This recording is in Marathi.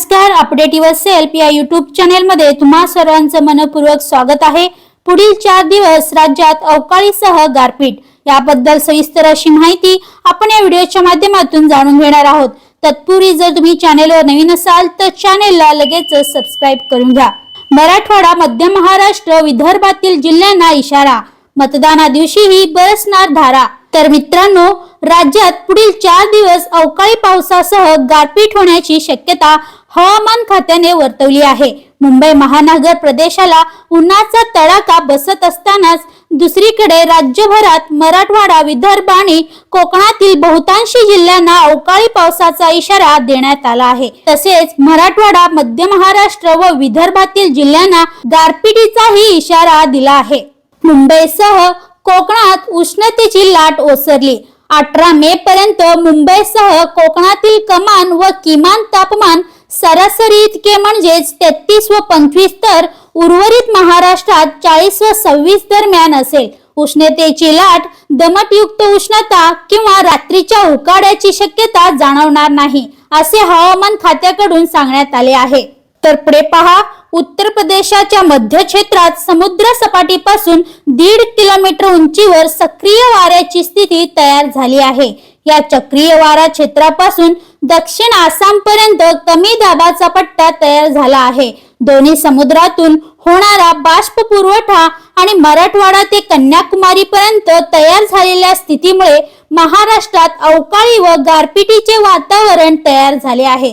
नमस्कार. अपडेट युअर सेल्फ या युट्यूब चॅनेलमध्ये तुम्हा सर्वांचं मनपूर्वक स्वागत आहे. पुढील चार दिवस राज्यात अवकाळीसह गारपीट. याबद्दल सविस्तर अशी माहिती आपण या व्हिडिओच्या माध्यमातून जाणून घेणार आहोत. तत्पूर्वी जर तुम्ही चॅनेलवर नवीन असाल तर चॅनेलला लगेच सबस्क्राईब करून घ्या. मराठवाडा मध्य महाराष्ट्र विदर्भातील जिल्ह्यांना इशारा. मतदाना दिवशीही बरसणार धारा. तर मित्रांनो राज्यात पुढील चार दिवस अवकाळी पावसासह गारपीट होण्याची शक्यता हवामान खात्याने वर्तवली आहे. मुंबई महानगर प्रदेशाला उन्हाचा तडाखा बसत असतानाच दुसरीकडे राज्यभरात मराठवाडा विदर्भ आणि कोकणातील बहुतांशी जिल्ह्यांना अवकाळी पावसाचा इशारा देण्यात आला आहे. तसेच मराठवाडा मध्य महाराष्ट्र व विदर्भातील जिल्ह्यांना गारपिटीचाही इशारा दिला आहे. मुंबईसह कोकणात उष्णतेची लाट ओसरली. अठरा मे पर्यंत मुंबईसह कोकणातील कमान व किमान तापमान सरासरी इतके म्हणजेच तेहतीस व पंचवीस तर उर्वरित महाराष्ट्रात चाळीस व सव्वीस दरम्यान असेल. उष्णतेची लाट दमटयुक्त उष्णता किंवा रात्रीच्या उकाड्याची शक्यता जाणवणार नाही असे हवामान खात्याकडून सांगण्यात आले आहे. तर पुढे पहा उत्तर प्रदेशाच्या मध्य क्षेत्रात समुद्र सपाटीपासून दीड किलोमीटर उंचीवर सक्रिय वाऱ्याची स्थिती तयार झाली आहे. या चक्रीय वारा क्षेत्रापासून दक्षिण आसाम पर्यंत कमी दाबाचा पट्टा तयार झाला आहे. दोन्ही समुद्रातून होणारा बाष्प पुरवठा आणि मराठवाडा ते कन्याकुमारी पर्यंत तयार झालेल्या स्थितीमुळे महाराष्ट्रात अवकाळी व गारपिटीचे वातावरण तयार झाले आहे.